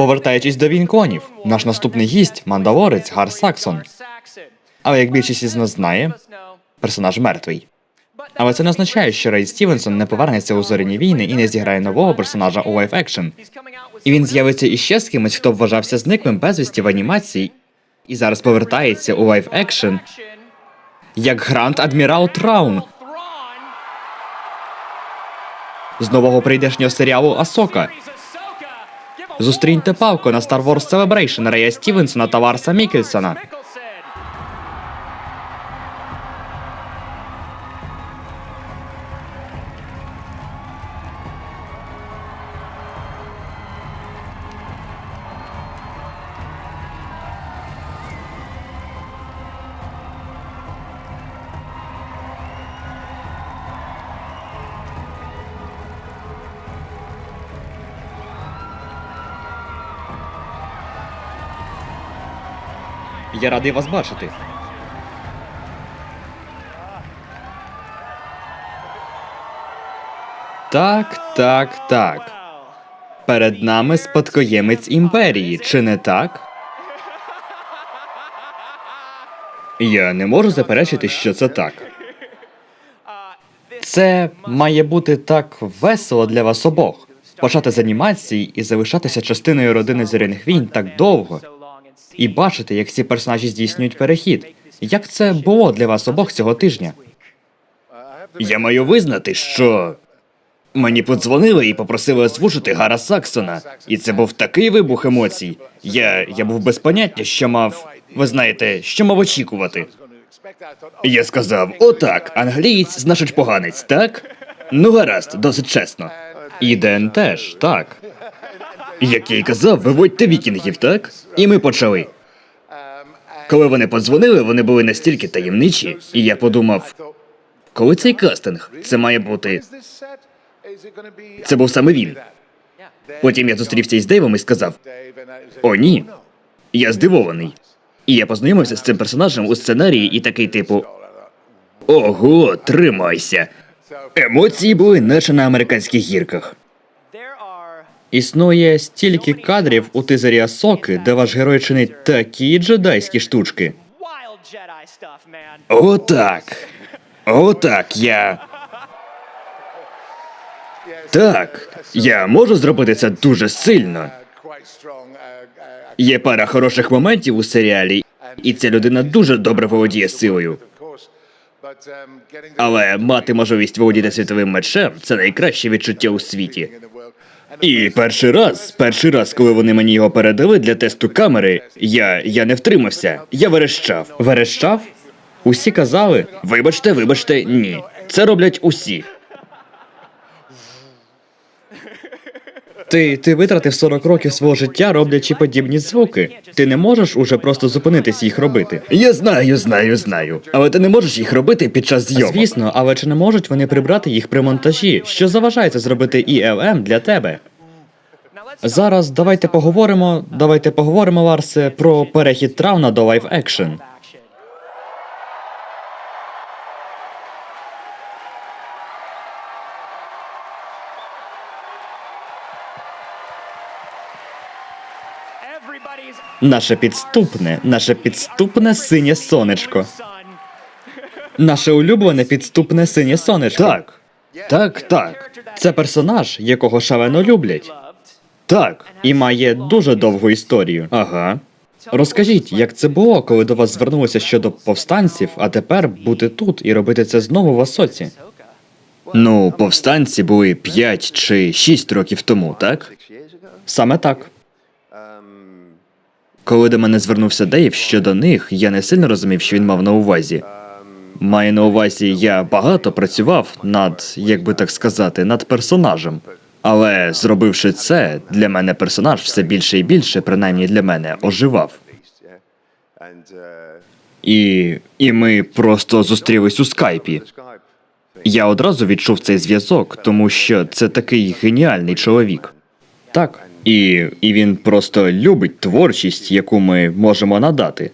Повертаючись до вінконів, наш наступний гість мандалорець Гар Саксон. Але як більшість із нас знає, персонаж мертвий. Але це не означає, що Рей Стівенсон не повернеться у зоряні війни і не зіграє нового персонажа у лайф екшн. І він з'явиться іще з кимось, хто вважався зниклим безвісті в анімації, і зараз повертається у лайф екшн як Гранд Адмірал Траун з нового прийдешнього серіалу Асока. Зустріньте палку на Star Wars Celebration Рея Стівенсона та Варса Мікельсона. Я радий вас бачити. Так, так, так. Перед нами спадкоємець імперії, чи не так? Я не можу заперечити, що це так. Це має бути так весело для вас обох. Почати з анімації і залишатися частиною родини зоряних війн так довго. І бачити, як ці персонажі здійснюють перехід. Як це було для вас обох цього тижня? Я маю визнати, що мені подзвонили і попросили озвучити Гара Саксона, і це був такий вибух емоцій. Я, я був без поняття, що мав. Ви знаєте, що мав очікувати. Я сказав: отак, англієць значить поганець, так? Ну гаразд, досить чесно. І Ден теж, так. Як я й казав, виводьте вікінгів, так? І ми почали. Коли вони подзвонили, вони були настільки таємничі, і я подумав, коли цей кастинг? Це має бути. Це був саме він. Потім я зустрівся із Дейвом і сказав: О, ні. Я здивований. І я познайомився з цим персонажем у сценарії і такий типу. Ого, тримайся. Емоції були наче на американських гірках. Існує стільки кадрів у тизері Асоки, де ваш герой чинить такі джедайські штучки. Отак. Отак, я. Так, я можу зробити це дуже сильно. Є пара хороших моментів у серіалі, і ця людина дуже добре володіє силою. Але мати можливість володіти світовим мечем це найкраще відчуття у світі. І перший раз, перший раз, коли вони мені його передали для тесту камери, я, я не втримався. Я верещав. Верещав? Усі казали: вибачте, вибачте, ні. Це роблять усі. Ти, ти витратив 40 років свого життя, роблячи подібні звуки. Ти не можеш уже просто зупинитись їх робити. Я знаю, знаю, знаю. Але ти не можеш їх робити під час зйомок. Звісно, але чи не можуть вони прибрати їх при монтажі? Що заважає це зробити ELM для тебе? Зараз давайте поговоримо. Давайте поговоримо, Ларсе, про перехід Трауна до лайв екшн. Наше підступне, наше підступне синє сонечко. Наше улюблене підступне синє сонечко. Так. Так, так. Це персонаж, якого шалено люблять. Так, і має дуже довгу історію. Ага. Розкажіть, як це було, коли до вас звернулося щодо повстанців, а тепер бути тут і робити це знову в Асоці? Ну, повстанці були 5 чи 6 років тому, так? Саме так. Коли до мене звернувся Дейв щодо них, я не сильно розумів, що він мав на увазі. Маю на увазі, я багато працював над, як би так сказати, над персонажем. Але зробивши це, для мене персонаж все більше і більше, принаймні для мене, оживав. І, і ми просто зустрілись у скайпі. Я одразу відчув цей зв'язок, тому що це такий геніальний чоловік. Так. І, і він просто любить творчість, яку ми можемо надати.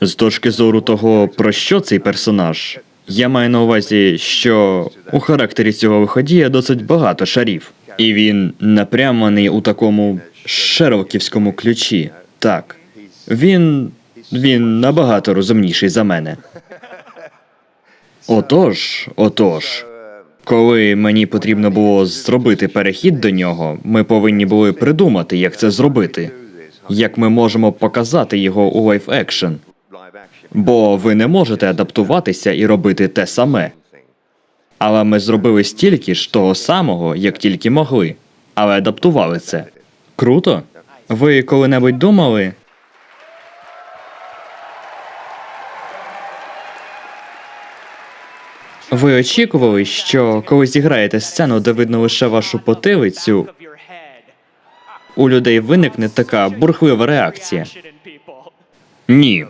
З точки зору того, про що цей персонаж, я маю на увазі, що у характері цього виходія досить багато шарів, і він напряманий у такому Шерлоківському ключі. Так. Він. він набагато розумніший за мене. Отож, отож. Коли мені потрібно було зробити перехід до нього, ми повинні були придумати, як це зробити. Як ми можемо показати його у лайф екшн. Бо ви не можете адаптуватися і робити те саме. Але ми зробили стільки ж того самого, як тільки могли, але адаптували це. Круто? Ви коли-небудь думали? Ви очікували, що коли зіграєте сцену, де видно лише вашу потилицю, у людей виникне така бурхлива реакція? Ні.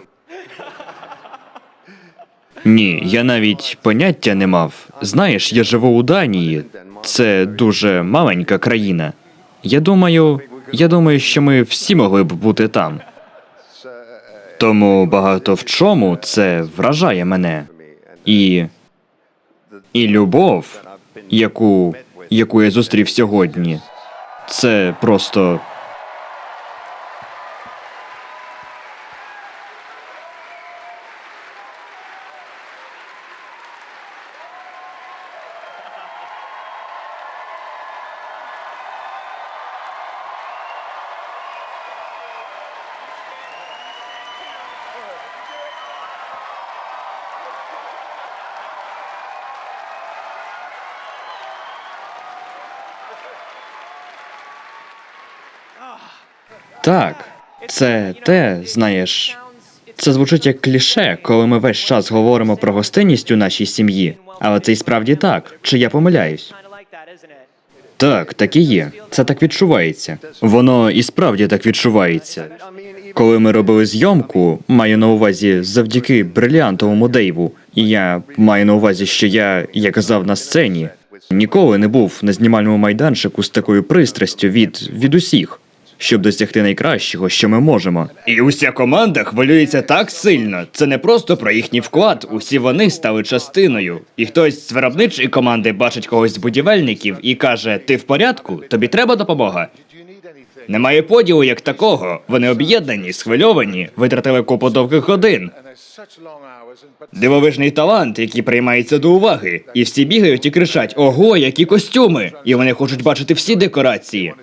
Ні, я навіть поняття не мав. Знаєш, я живу у Данії. Це дуже маленька країна. Я думаю, я думаю, що ми всі могли б бути там. Тому багато в чому це вражає мене. І. І любов, яку, яку я зустрів сьогодні, це просто. Так, це те, знаєш. Це звучить як кліше, коли ми весь час говоримо про гостинність у нашій сім'ї. Але це і справді так. Чи я помиляюсь? Так, так і є. Це так відчувається. Воно і справді так відчувається. Коли ми робили зйомку, маю на увазі завдяки бриліантовому Дейву, і я маю на увазі, що я, як казав на сцені, ніколи не був на знімальному майданчику з такою пристрастю від, від усіх, щоб досягти найкращого, що ми можемо. І уся команда хвилюється так сильно. Це не просто про їхній вклад. Усі вони стали частиною. І хтось з виробничої команди бачить когось з будівельників і каже: Ти в порядку? Тобі треба допомога. Немає поділу як такого. Вони об'єднані, схвильовані, витратили купу довгих годин. Дивовижний талант, який приймається до уваги, і всі бігають і кричать: Ого, які костюми! І вони хочуть бачити всі декорації.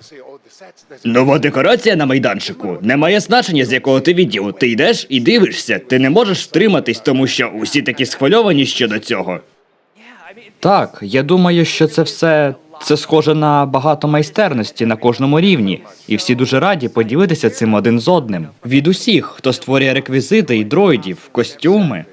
Нова декорація на майданчику не має значення, з якого ти відділу. Ти йдеш і дивишся. Ти не можеш втриматись, тому що усі такі схвильовані щодо цього. Так, я думаю, що це все це схоже на багато майстерності на кожному рівні, і всі дуже раді поділитися цим один з одним. Від усіх, хто створює реквізити і дроїдів, костюми.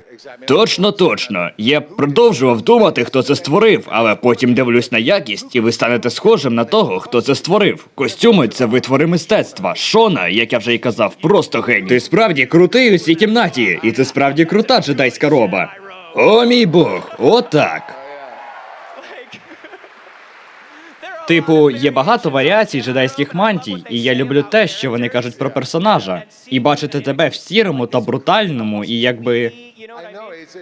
Точно, точно. Я продовжував думати, хто це створив, але потім дивлюсь на якість, і ви станете схожим на того, хто це створив. Костюми це витвори мистецтва. Шона, як я вже й казав, просто геній. Ти справді крутий у цій кімнаті, і це справді крута джедайська роба. О мій бог, отак. Типу, є багато варіацій джедайських мантій, і я люблю те, що вони кажуть про персонажа. І бачити тебе в сірому та брутальному, і якби.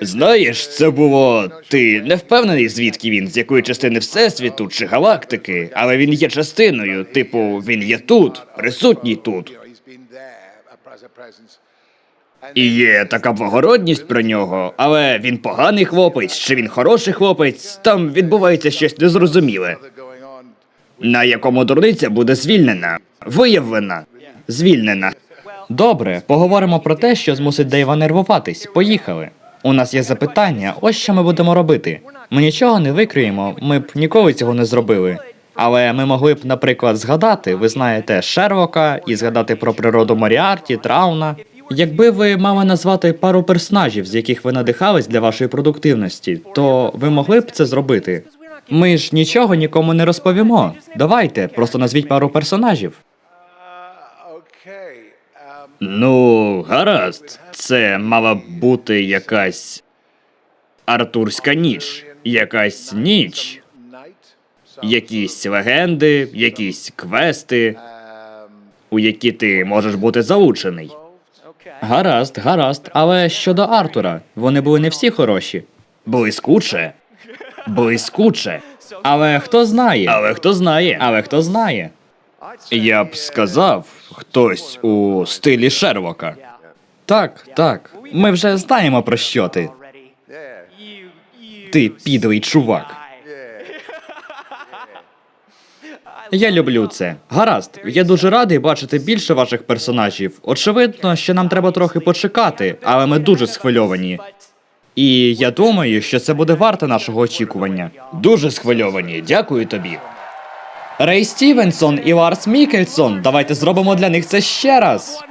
Знаєш, це було. Ти не впевнений, звідки він, з якої частини всесвіту чи галактики, але він є частиною. Типу, він є тут, присутній тут. І є така благородність про нього, але він поганий хлопець, чи він хороший хлопець, там відбувається щось незрозуміле, на якому дурниця буде звільнена, виявлена, звільнена. Добре, поговоримо про те, що змусить Дейва нервуватись. Поїхали. У нас є запитання, ось що ми будемо робити. Ми нічого не викриємо, ми б ніколи цього не зробили. Але ми могли б, наприклад, згадати, ви знаєте, Шерлока і згадати про природу Моріарті, Трауна. Якби ви мали назвати пару персонажів, з яких ви надихались для вашої продуктивності, то ви могли б це зробити. Ми ж нічого нікому не розповімо. Давайте, просто назвіть пару персонажів. Ну, гаразд. Це мала б бути якась Артурська ніч. Якась ніч. Якісь легенди, якісь квести, у які ти можеш бути залучений. Гаразд, гаразд. Але щодо Артура, вони були не всі хороші. Блискуче. Блискуче. Але хто знає? Але хто знає? Але хто знає? Я б сказав, хтось у стилі Шерлока. Так, так. Ми вже знаємо про що ти. Ти підлий чувак. Я люблю це. Гаразд, я дуже радий бачити більше ваших персонажів. Очевидно, що нам треба трохи почекати, але ми дуже схвильовані. І я думаю, що це буде варте нашого очікування. Дуже схвильовані, дякую тобі. Рей Стівенсон і Ларс Мікельсон, давайте зробимо для них це ще раз.